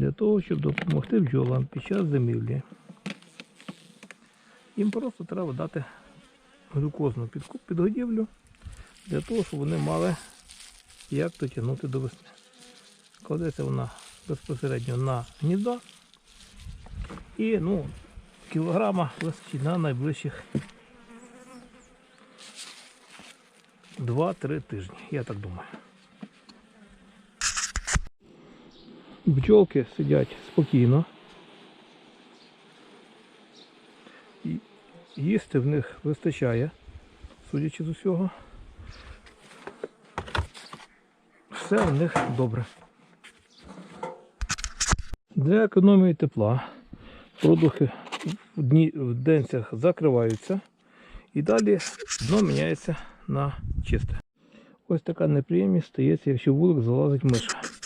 для того, щоб допомогти бджолам під час зимівлі. Їм просто треба дати глюкозну підгодівлю для того, щоб вони мали як дотягнути до весни. Кладеться вона безпосередньо на гніздо і ну, кілограма вистачить на найближчих 2-3 тижні, я так думаю. Бджолки сидять спокійно. Їсти в них вистачає, судячи з усього. Все в них добре. Для економії тепла продухи в, дні, в денцях закриваються і далі дно міняється на чисте. Ось така неприємність стається, якщо вулик залазить миша.